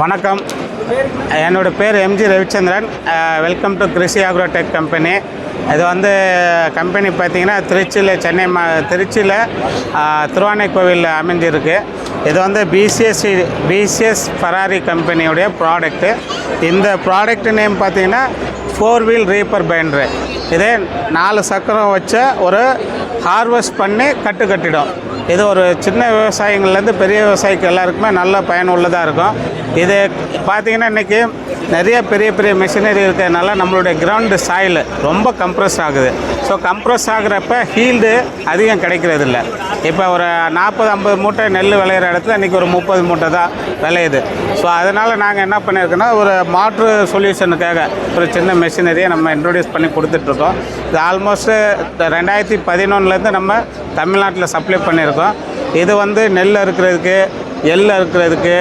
வணக்கம். என்னோட பேர் MG Ravichandran. Welcome to Krishi agrotech company இது வந்து கம்பெனி பார்த்தீங்கன்னா திருச்சியில் சென்னை மா திருச்சியில் திருவானைக்கோவில் அமைஞ்சிருக்கு. இது வந்து பிசிஎஸ்சி பிசிஎஸ் ஃபராரி கம்பெனியுடைய ப்ராடக்ட்டு இந்த ப்ராடக்ட் நேம் பார்த்தீங்கன்னா ஃபோர் வீல் ரீப்பர் பைண்டரு இதே நாலு சக்கரம் வச்ச ஒரு ஹார்வெஸ்ட் பண்ணி கட்டு கட்டிடும். இது ஒரு சின்ன விவசாயிங்கள்லேருந்து பெரிய விவசாயிக்கு எல்லாருக்குமே நல்ல பயனுள்ளதாக இருக்கும். இது பார்த்தீங்கன்னா இன்றைக்கி நிறைய பெரிய பெரிய மிஷினரி இருக்கிறதுனால நம்மளுடைய கிரவுண்டு சாயில் ரொம்ப கம்ப்ரஸ் ஆகுது. ஸோ கம்ப்ரஸ் ஆகுறப்ப ஹீல்டு அதிகம் கிடைக்கிறதில்ல. இப்போ ஒரு நாற்பது ஐம்பது மூட்டை நெல் விளையிற இடத்துல இன்றைக்கி ஒரு முப்பது மூட்டை தான் விளையுது. ஸோ அதனால் நாங்கள் என்ன பண்ணியிருக்கோன்னா ஒரு மாற்று சொல்யூஷனுக்காக ஒரு சின்ன மிஷினரியை நம்ம இன்ட்ரொடியூஸ் பண்ணி கொடுத்துட்ருக்கோம். இது ஆல்மோஸ்ட்டு ரெண்டாயிரத்தி பதினொன்றுலேருந்து நம்ம தமிழ்நாட்டில் சப்ளை பண்ணியிருக்கோம். இது வந்து நெல் அறுக்கிறதுக்கு எள் அறுக்கிறதுக்கு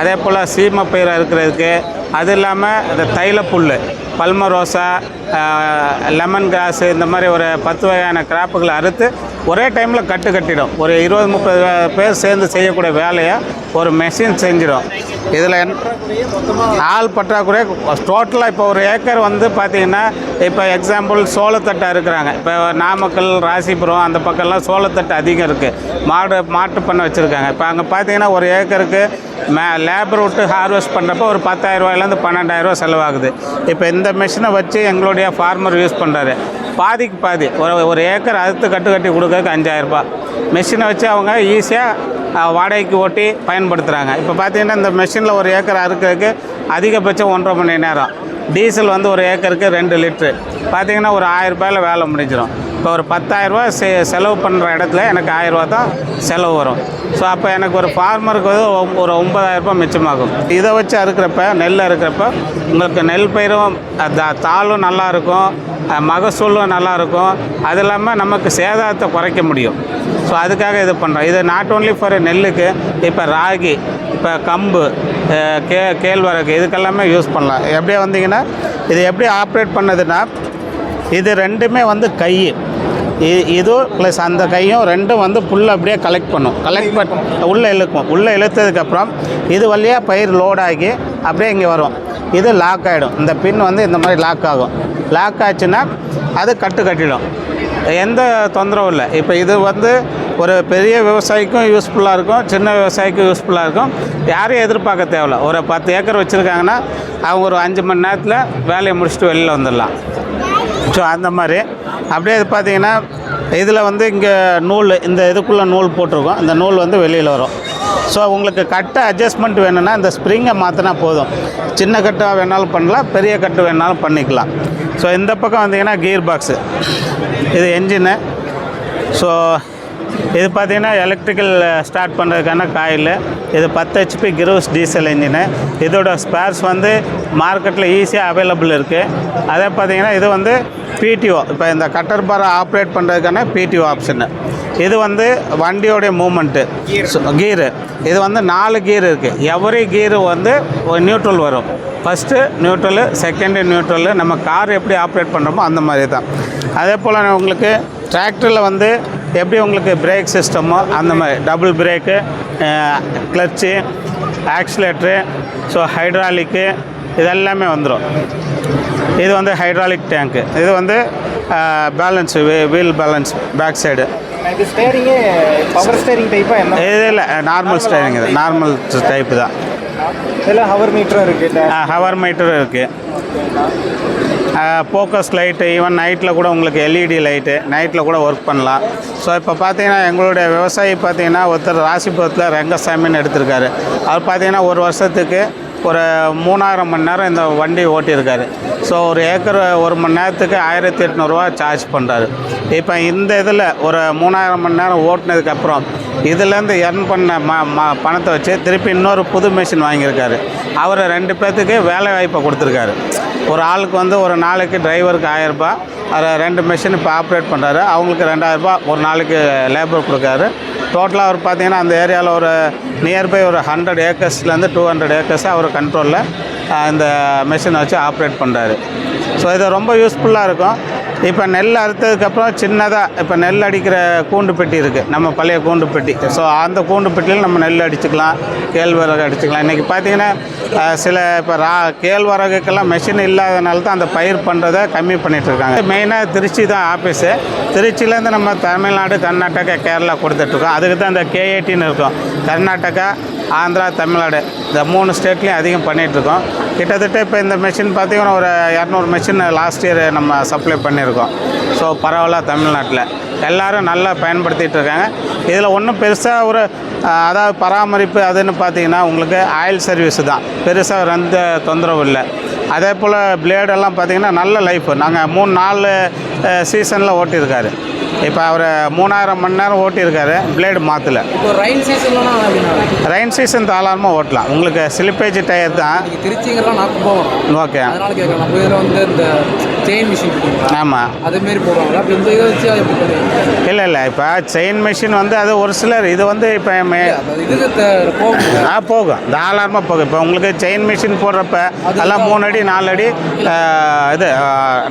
அதே போல் சீமப்பயிரை அறுக்கிறதுக்கு அது இல்லாமல் இந்த தைலப்புல் பல்மரோசா லெமன் கிராஸு இந்த மாதிரி ஒரு பத்து வகையான கிராப்புகளை அறுத்து ஒரே டைமில் கட்டு கட்டிடும். ஒரு இருபது முப்பது பேர் சேர்ந்து செய்யக்கூடிய வேலையை ஒரு மெஷின் செஞ்சிடும். இதில் ஆள் பற்றாக்குறை டோட்டலாக இப்போ ஒரு ஏக்கர் வந்து பார்த்திங்கன்னா இப்போ எக்ஸாம்பிள் சோளத்தட்டை இருக்கிறாங்க இப்போ நாமக்கல் ராசிபுரம் அந்த பக்கம்லாம் சோளத்தட்டு அதிகம் இருக்குது மாடு மாட்டு பண்ணை வச்சுருக்காங்க. இப்போ அங்கே பார்த்தீங்கன்னா ஒரு ஏக்கருக்கு மே லேபர் விட்டு ஹார்வெஸ்ட் பண்ணுறப்போ ஒரு பத்தாயிரரூவாயிலேருந்து பன்னெண்டாயிரரூவா செலவாகுது. இப்போ இந்த மிஷினை வச்சு எங்களுடைய ஃபார்மர் யூஸ் பண்ணுறாரு பாதிக்கு பாதி. ஒரு ஒரு ஏக்கர் அறுத்து கட்டு கட்டி கொடுக்கறதுக்கு அஞ்சாயிரரூபா மிஷினை வச்சு அவங்க ஈஸியாக வாடகைக்கு ஓட்டி பயன்படுத்துகிறாங்க இப்போ பார்த்தீங்கன்னா இந்த மிஷினில் ஒரு ஏக்கர் அறுக்கிறதுக்கு அதிகபட்சம் ஒன்றரை மணி நேரம். டீசல் வந்து ஒரு ஏக்கருக்கு ரெண்டு லிட்ரு பார்த்தீங்கன்னா ஒரு ஆயிரரூபாயில் வேலை முடிஞ்சிடும் இப்போ ஒரு பத்தாயிரரூபா செ செலவு பண்ணுற இடத்துல எனக்கு ஆயிரரூபா தான் செலவு வரும். ஸோ அப்போ எனக்கு ஒரு ஃபார்மருக்கு வந்து ஒ- ஒரு ஒம்பதாயிரரூபா மிச்சமாகும். இதை வச்சு அறுக்கிறப்ப நெல் அறுக்கிறப்ப உங்களுக்கு நெல் பயிரும் தாளும் நல்லா இருக்கும் மகசூலும் நல்லாயிருக்கும் அது இல்லாமல் நமக்கு சேதாரத்தை குறைக்க முடியும். ஸோ அதுக்காக இது பண்ணுறோம் இது நாட் ஓன்லி ஃபார் நெல்லுக்கு இப்போ ராகி இப்போ கம்பு கே கேழ்வரகு இதுக்கெல்லாமே யூஸ் பண்ணலாம். எப்படியே வந்தீங்கன்னா இது எப்படி ஆப்ரேட் பண்ணதுன்னா இது ரெண்டுமே வந்து கை. இது ப்ளஸ் அந்த கையும் ரெண்டும் வந்து புல் அப்படியே கலெக்ட் பண்ணும். கலெக்ட் பண்ண உள்ளே இழுக்கும். உள்ளே இழுத்ததுக்கப்புறம் இது வழியாக பயிர் லோட் ஆகி அப்படியே இங்கே வரும். இது லாக் ஆகிடும் இந்த பின் வந்து இந்த மாதிரி லாக் ஆகும். லாக் ஆச்சுன்னா அது கட்டு கட்டிடும். எந்த தொந்தரவும் இல்லை. இப்போ இது வந்து ஒரு பெரிய விவசாயிக்கும் யூஸ்ஃபுல்லாக இருக்கும். சின்ன விவசாயிக்கும் யூஸ்ஃபுல்லாக இருக்கும். யாரையும் எதிர்பார்க்க தேவையில்ல. ஒரு பத்து ஏக்கர் வச்சுருக்காங்கன்னா அவங்க ஒரு அஞ்சு மணி நேரத்தில் வேலையை முடிச்சுட்டு வெளியில் வந்துடலாம். ஸோ அந்த மாதிரி. அப்படியே இது பார்த்தீங்கன்னா இதில் வந்து இங்கே நூல் இந்த இதுக்குள்ளே நூல் போட்டிருக்கோம். இந்த நூல் வந்து வெளியில் வரும். ஸோ உங்களுக்கு கட்டை அட்ஜஸ்ட்மெண்ட் வேணும்னா இந்த ஸ்ப்ரிங்கை மாற்றினா போதும். சின்ன கட்டாக வேணாலும் பண்ணலாம் பெரிய கட்டு வேணாலும் பண்ணிக்கலாம். ஸோ இந்த பக்கம் வந்தீங்கன்னா கீர் பாக்ஸு இது என்ஜினு ஸோ இது பார்த்தீங்கன்னா எலக்ட்ரிக்கல் ஸ்டார்ட் பண்ணுறதுக்கான காயில் இது பத்து ஹெச்பி கிரோஸ் டீசல் இன்ஜினு இதோட ஸ்பேர்ஸ் வந்து மார்க்கெட்டில் ஈஸியாக அவைலபிள் இருக்குது அதே பார்த்தீங்கன்னா இது வந்து பிடிஓ இப்போ இந்த கட்டர் பாரை ஆப்ரேட் பண்ணுறதுக்கான பிடிஓ ஆப்ஷனு இது வந்து வண்டியோடைய மூமெண்ட்டு கீரு இது வந்து நாலு கீர் இருக்குது எவரி கீரு வந்து ஒரு நியூட்ரல் வரும். ஃபஸ்ட்டு நியூட்ரலு செகண்டு நியூட்ரலு நம்ம கார் எப்படி ஆப்ரேட் பண்ணுறோமோ அந்த மாதிரி தான் அதே போல் உங்களுக்கு டிராக்டரில் வந்து எப்படி உங்களுக்கு பிரேக் சிஸ்டமோ அந்த மாதிரி double brake clutch accelerator so hydraulic இதெல்லாமே வந்துடும் இது வந்து ஹைட்ராலிக் டேங்க்கு இது வந்து balance wheel balance back side இது ஸ்டேரிங்கே பவர் ஸ்டேரிங் டைப்பாக என்ன? இது இல்லை நார்மல் ஸ்டைலிங் இது. நார்மல் டைப்பு தான். இதில் ஹவர் மீட்டரும் இருக்குது ஹவர் மீட்டரும் இருக்குது ஃபோக்கஸ் லைட்டு ஈவன் நைட்டில் கூட உங்களுக்கு எல்இடி லைட்டு நைட்டில் கூட ஒர்க் பண்ணலாம். ஸோ இப்போ பார்த்தீங்கன்னா எங்களுடைய விவசாயி பார்த்தீங்கன்னா ஒருத்தர் ராசிபுரத்தில் ரெங்கசாமின்னு எடுத்திருக்காரு. அவர் பார்த்தீங்கன்னா ஒரு வருஷத்துக்கு ஒரு மூணாயிரம் மணி நேரம் இந்த வண்டி ஓட்டியிருக்காரு. ஸோ ஒரு ஏக்கர் ஒரு மணி நேரத்துக்கு ஆயிரத்தி எட்நூறுரூவா சார்ஜ் பண்ணுறாரு இப்போ இந்த இதில் ஒரு மூணாயிரம் மணி நேரம் ஓட்டினதுக்கப்புறம் இதுலேருந்து எர்ன் பண்ண ம ம பணத்தை வச்சு திருப்பி இன்னொரு புது மிஷின் வாங்கியிருக்காரு. அவர் ரெண்டு பேர்த்துக்கு வேலை வாய்ப்பை கொடுத்துருக்காரு. ஒரு ஆளுக்கு வந்து ஒரு நாளைக்கு டிரைவருக்கு ஆயரரூபா அதில் ரெண்டு மிஷின் இப்போ ஆப்ரேட் பண்ணுறாரு அவங்களுக்கு ரெண்டாயிரரூபா ஒரு நாளைக்கு லேபர் கொடுக்காரு. டோட்டலாக அவர் பார்த்திங்கன்னா அந்த ஏரியாவில் ஒரு நியர்பை ஒரு ஹண்ட்ரட் ஏக்கர்ஸ்லேருந்து டூ ஹண்ட்ரட் ஏக்கர்ஸை அவர் கண்ட்ரோலில் இந்த மிஷினை வச்சு ஆப்ரேட் பண்ணுறாரு ஸோ இது ரொம்ப யூஸ்ஃபுல்லாக இருக்கும். இப்போ நெல் அறுத்ததுக்கப்புறம் சின்னதாக இப்போ நெல் அடிக்கிற கூண்டு பெட்டி இருக்குது நம்ம பழைய கூண்டு பெட்டி ஸோ அந்த கூண்டு பெட்டியில் நம்ம நெல் அடிச்சுக்கலாம் கேழ்வரகு அடிச்சுக்கலாம். இன்றைக்கி பார்த்தீங்கன்னா சில இப்போ ரா கேழ்வரகுக்கெல்லாம் மெஷின் இல்லாதனால தான் அந்த பயிர் பண்ணுறதை கம்மி பண்ணிகிட்ருக்காங்க இருக்காங்க. மெயினாக திருச்சி தான் ஆஃபீஸு திருச்சியிலேருந்து நம்ம தமிழ்நாடு கர்நாடகா கேரளா கொடுத்துட்ருக்கோம் அதுக்கு தான் இந்த கேஏடின்னு இருக்கும். கர்நாடகா ஆந்திரா தமிழ்நாடு. இந்த மூணு ஸ்டேட்லேயும் அதிகம் பண்ணிகிட்ருக்கோம் கிட்டத்தட்ட இப்போ இந்த மிஷின் பார்த்தீங்கன்னா ஒரு இரநூறு மிஷின் லாஸ்ட் இயர் நம்ம சப்ளை பண்ணியிருக்கோம். ஸோ பரவாயில்ல தமிழ்நாட்டில். எல்லோரும் நல்லா பயன்படுத்திகிட்டு இருக்காங்க இதில் ஒன்றும் பெருசாக ஒரு அதாவது பராமரிப்பு அதுன்னு பார்த்தீங்கன்னா உங்களுக்கு ஆயில் சர்வீஸ் தான். பெருசாக எந்த தொந்தரவு இல்லை. அதே போல் பிளேடெல்லாம் பார்த்தீங்கன்னா நல்ல லைஃப் நாங்கள் மூணு நாலு சீசனில் ஓட்டியிருக்காரு. இப்போ அவர் மூணாயிரம் மணி நேரம் ஓட்டியிருக்காரு பிளேடு மாற்றல ரைன் சீசன்லாம் ரெயின் சீசன் தாராளமாக ஓட்டலாம். உங்களுக்கு ஸ்லிப்பேஜ் டயர் தான். நாக்கு போவோம் ஓகே அதனால கேட்குறேன் நம்ம இதில் வந்து இந்த செயின் மிஷின் ஆமாம் அதேமாரி போடுவாங்க அப்படி இந்த இதை வச்சு இல்லை இல்லை. இப்போ செயின் மிஷின் வந்து அது ஒரு சிலர் இது வந்து இப்போ ஆ போகும். தாராளமாக போகும். இப்போ உங்களுக்கு செயின் மிஷின் போடுறப்ப அதெல்லாம் மூணு அடி நாலு அடி இது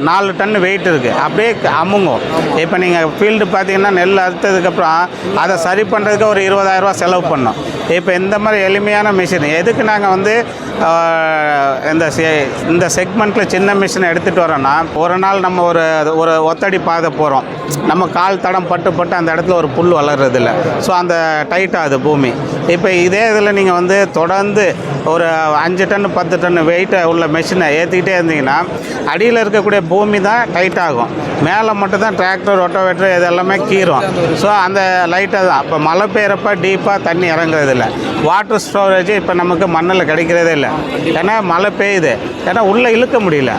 நாலு டன் வெயிட் இருக்குது அப்படியே அமுங்கும். இப்போ நீங்கள் ஃபீல்டு பார்த்தீங்கன்னா நெல் அறுத்ததுக்கப்புறம் அதை சரி பண்ணுறதுக்கு ஒரு இருபதாயிரரூவா செலவு பண்ணோம். இப்போ இந்த மாதிரி எளிமையான மிஷின் எதுக்கு நாங்கள் வந்து இந்த இந்த செக்மெண்ட்டில் சின்ன மிஷினை எடுத்துகிட்டு வரோன்னா ஒரு நாள் நம்ம ஒரு ஒரு ஒத்தடி பாதை போகிறோம் நம்ம கால் தடம் பட்டு பட்டு அந்த இடத்துல ஒரு புல் வளர்றதில்ல. ஸோ அந்த டைட்டாக அது பூமி. இப்போ இதே இதில் நீங்கள் வந்து தொடர்ந்து ஒரு அஞ்சு டன் பத்து டன் வெயிட்டை உள்ள மெஷினை ஏற்றிக்கிட்டே இருந்தீங்கன்னா அடியில் இருக்கக்கூடிய பூமி தான் டைட் ஆகும். மேலே மட்டும் தான் டிராக்டர் ரொட்டோவேட்டர் இது எல்லாமே கீறும். ஸோ அந்த லைட்டாக தான். இப்போ மழை பெய்கிறப்ப டீப்பாக தண்ணி இறங்குறதில்ல. வாட்டர் ஸ்டோரேஜ் இப்போ நமக்கு மண்ணில் கிடைக்கிறதே இல்லை. ஏன்னா மழை பெய்யுது. ஏன்னா உள்ளே இழுக்க முடியல.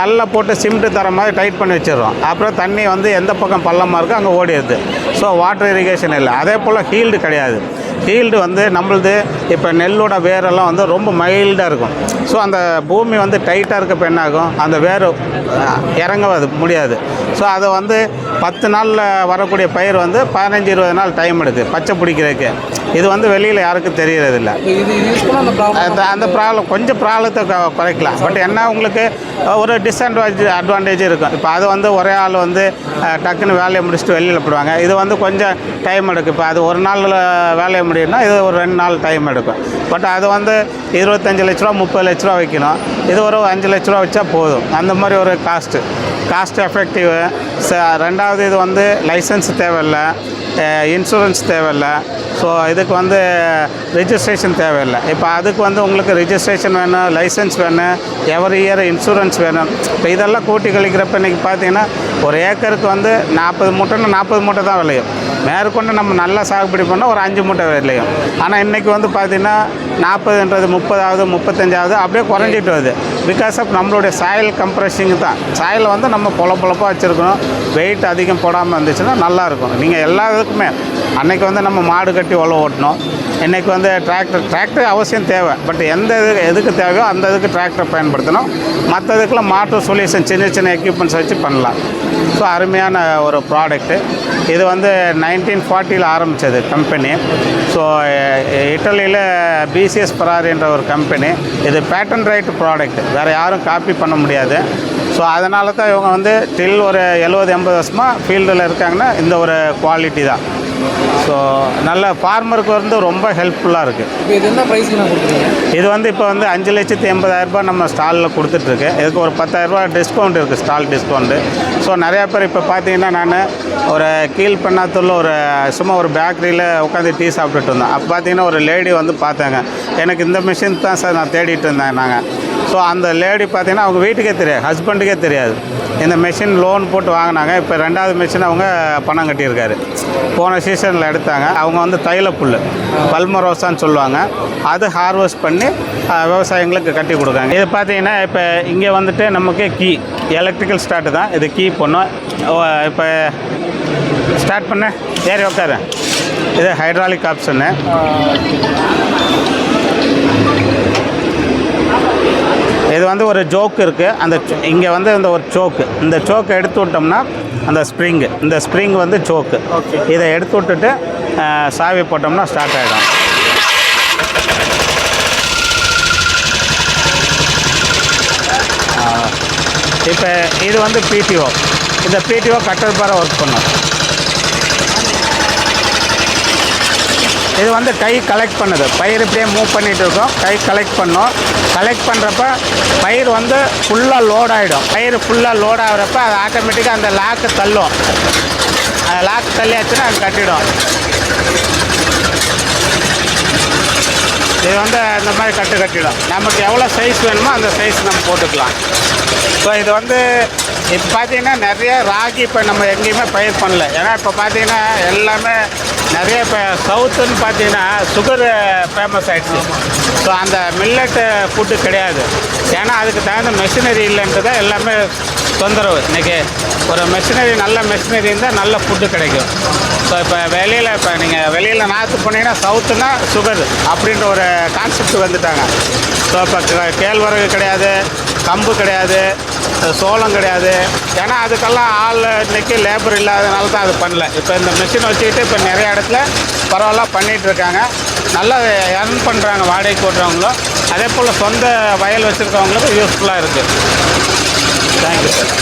நல்லா போட்டு சிமெண்ட் தர மாதிரி டைட் பண்ணி வச்சிடுறோம். அப்புறம் தண்ணி வந்து எந்த பக்கம் பள்ளமாக இருக்கோ அங்கே ஓடிடுது. ஸோ வாட்டர் இரிகேஷன் இல்லை. அதே போல் ஹீல்டு கிடையாது. ஹீல்டு வந்து நம்மளுது இப்போ நெல்லோட வேரெல்லாம் வந்து ரொம்ப மைல்டாக இருக்கும். ஸோ அந்த பூமி வந்து டைட்டாக இருக்கப்ப என்ன ஆகும் அந்த வேர் அஹ், இறங்கவது முடியாது. ஸோ அதை வந்து பத்து நாளில் வரக்கூடிய பயிர் வந்து பதினஞ்சு இருபது நாள் டைம் எடுக்குது பச்சை பிடிக்கிறதுக்கு. இது வந்து வெளியில் யாருக்கும் தெரியறதில்ல. அந்த ப்ராப்ளம் அந்த ப்ராப்ளம் கொஞ்சம் ப்ராப்ளத்தை குறைக்கலாம். பட் என்ன உங்களுக்கு ஒரு டிஸ்அட்வான்டேஜ் அட்வான்டேஜ் இருக்கும். இப்போ அது வந்து ஒரே ஆள் வந்து டக்குன்னு வேலையை முடிச்சுட்டு வெளியில் போடுவாங்க. இது வந்து கொஞ்சம் டைம் எடுக்கும் இப்போ அது ஒரு நாளில் வேலையை முடியும்னா இது ஒரு ரெண்டு நாள் டைம் எடுக்கும். பட் அது வந்து இருபத்தஞ்சு லட்ச ரூபா முப்பது லட்ச ரூபா வைக்கணும். இது ஒரு அஞ்சு லட்ச ரூபா வச்சா போதும். அந்த மாதிரி ஒரு காஸ்ட்டு காஸ்ட் எஃபெக்டிவ் ரெண்டாவது இது வந்து லைசன்ஸ் தேவையில்லை. இன்சூரன்ஸ் தேவையில்லை. ஸோ இதுக்கு வந்து ரிஜிஸ்ட்ரேஷன் தேவையில்லை. இப்போ அதுக்கு வந்து உங்களுக்கு ரிஜிஸ்ட்ரேஷன் வேணும் லைசன்ஸ் வேணும் எவரி இயர் இன்சூரன்ஸ் வேணும். இப்போ இதெல்லாம் கூட்டி கழிக்கிறப்ப இன்றைக்கி பார்த்தீங்கன்னா ஒரு ஏக்கருக்கு வந்து நாற்பது மூட்டைன்னா நாற்பது மூட்டை தான் விளையும். மேற்கொண்டு நம்ம நல்லா சாகுபடி பண்ணால் ஒரு அஞ்சு மூட்டை விளையும். ஆனால் இன்றைக்கி வந்து பார்த்திங்கன்னா நாற்பதுன்றது முப்பதாவது முப்பத்தஞ்சாவது அப்படியே குறைஞ்சிட்டு வருது. பிகாஸ் ஆஃப் நம்மளுடைய சாயில் கம்ப்ரெஷிங் தான். சாயில் வந்து நம்ம பொல பொழப்பாக வச்சுருக்கணும். வெயிட் அதிகம் போடாமல் இருந்துச்சுன்னா நல்லாயிருக்கும் நீங்கள் எல்லா இதுக்குமே அன்னைக்கு வந்து நம்ம மாடு கட்டி உழவு ஓட்டணும் இன்றைக்கி வந்து டிராக்டர் டிராக்டர் அவசியம் தேவை. பட் எந்த இது எதுக்கு தேவையோ அந்த இதுக்கு டிராக்டர் பயன்படுத்தணும். மற்றதுக்கெல்லாம் மாட்டு சொல்யூஷன் சின்ன சின்ன எக்யூப்மெண்ட்ஸ் வச்சு பண்ணலாம். ஸோ அருமையான ஒரு ப்ராடக்ட்டு இது வந்து நைன்டீன் ஃபார்ட்டியில் ஆரம்பித்தது கம்பெனி ஸோ இட்டலியில் பிசிஎஸ் பராரின்ற ஒரு கம்பெனி இது பேட்டன் ரைட் ப்ராடக்ட் வேறு யாரும் காப்பி பண்ண முடியாது. ஸோ அதனால தான் இவங்க வந்து டில் ஒரு எழுபது எண்பது வருஷமாக ஃபீல்டில் இருக்காங்கன்னா இந்த ஒரு குவாலிட்டி தான். ஸோ நல்ல ஃபார்மருக்கு வந்து ரொம்ப ஹெல்ப்ஃபுல்லாக இருக்குது இது என்ன ப்ரைஸுக்கு நான் இது வந்து இப்போ வந்து அஞ்சு லட்சத்தி எண்பதாயிரரூபா நம்ம ஸ்டாலில் கொடுத்துட்ருக்கு. இதுக்கு ஒரு பத்தாயிரரூபா டிஸ்கவுண்ட் இருக்குது ஸ்டால் டிஸ்கவுண்ட்டு ஸோ நிறையா பேர் இப்போ பார்த்தீங்கன்னா நான் ஒரு கீழ்பெண்ணாத்தூரில் ஒரு சும்மா ஒரு பேக்கரியில் உட்காந்து டீ சாப்பிட்டுட்டு இருந்தோம் அப்போ பார்த்தீங்கன்னா ஒரு லேடி வந்து பார்த்தாங்க. எனக்கு இந்த மிஷின் தான் சார் நான் தேடிட்டு இருந்தேன் நாங்கள் ஸோ அந்த லேடி பார்த்தீங்கன்னா அவங்க வீட்டுக்கே தெரியாது. ஹஸ்பண்டுக்கே தெரியாது. இந்த மெஷின் லோன் போட்டு வாங்கினாங்க. இப்போ ரெண்டாவது மிஷின் அவங்க பணம் கட்டியிருக்காரு. போன சீசனில் எடுத்தாங்க. அவங்க வந்து தைல புல் பல்மரோசான்னு சொல்லுவாங்க. அது ஹார்வெஸ்ட் பண்ணி விவசாயிங்களுக்கு கட்டி கொடுக்காங்க இது பார்த்தீங்கன்னா இப்போ இங்கே வந்துட்டு நமக்கு கீ எலக்ட்ரிக்கல் ஸ்டார்ட் தான். இது கீ பண்ணோம் இப்போ ஸ்டார்ட் பண்ண. ஏறி உட்காரு இது ஹைட்ராலிக் ஆப்ஷனு இது வந்து ஒரு ஜோக்கு இருக்குது அந்த இங்கே வந்து இந்த ஒரு சோக்கு இந்த சோக்கை எடுத்து விட்டோம்னா அந்த ஸ்ப்ரிங்கு. இந்த ஸ்ப்ரிங் வந்து சோக்கு இதை எடுத்து விட்டுட்டு சாவி போட்டோம்னா ஸ்டார்ட் ஆகிடும் இப்போ இது வந்து பிடிஓ இந்த பிடிஓ கட்டர் பாரை ஒர்க் பண்ணும். இது வந்து கை கலெக்ட் பண்ணுது. பயிர் இப்படியே மூவ் பண்ணிகிட்டு இருக்கோம். கை கலெக்ட் பண்ணும். கலெக்ட் பண்ணுறப்ப பயிர் வந்து ஃபுல்லாக லோட் ஆகிடும் பயிர் ஃபுல்லாக லோட் ஆகிறப்ப அது ஆட்டோமேட்டிக்காக அந்த லாக்கு தள்ளும். அந்த லாக்கு தள்ளியாச்சுன்னா அது கட்டிடும். இது வந்து இந்த மாதிரி கட்டு கட்டிடும். நமக்கு எவ்வளோ சைஸ் வேணுமோ அந்த சைஸ் நம்ம போட்டுக்கலாம். ஸோ இது வந்து இப்போ பார்த்தீங்கன்னா நிறைய ராகி இப்போ நம்ம எங்கேயுமே பயிர் பண்ணல. ஏன்னா இப்போ பார்த்தீங்கன்னா எல்லாமே நிறைய இப்போ சவுத்துன்னு பார்த்தீங்கன்னா சுகர் ஃபேமஸ் ஆகிடுச்சு ஸோ அந்த மில்லட்டு ஃபுட்டு கிடையாது. ஏன்னா அதுக்கு தகுந்த மெஷினரி இல்லைன்றது எல்லாமே தொந்தரவு. இன்றைக்கி ஒரு மெஷினரி நல்ல மெஷினரி இருந்தால் நல்ல ஃபுட்டு கிடைக்கும். ஸோ இப்போ வெளியில் இப்போ நீங்கள் வெளியில் நாற்று போனீங்கன்னா சவுத்துனா சுகர் அப்படின்ற ஒரு கான்செப்ட் வந்துட்டாங்க. ஸோ இப்போ கேழ்வரகு கிடையாது கம்பு கிடையாது சோளம் கிடையாது. ஏன்னா அதுக்கெல்லாம் ஆள் இன்னைக்கு லேபர் இல்லாதனால தான் அது பண்ணல. இப்போ இந்த மிஷின் வச்சுக்கிட்டு இப்போ நிறைய இடத்துல பரவாயில்ல பண்ணிகிட்டு இருக்காங்க. நல்லா ஏர்ன் பண்ணுறாங்க வாடகைக்கு ஓட்டுறவங்களும் அதே போல் சொந்த வயல் வச்சுருக்கவங்களுக்கும் யூஸ்ஃபுல்லாக இருக்குது தேங்க்யூ சார்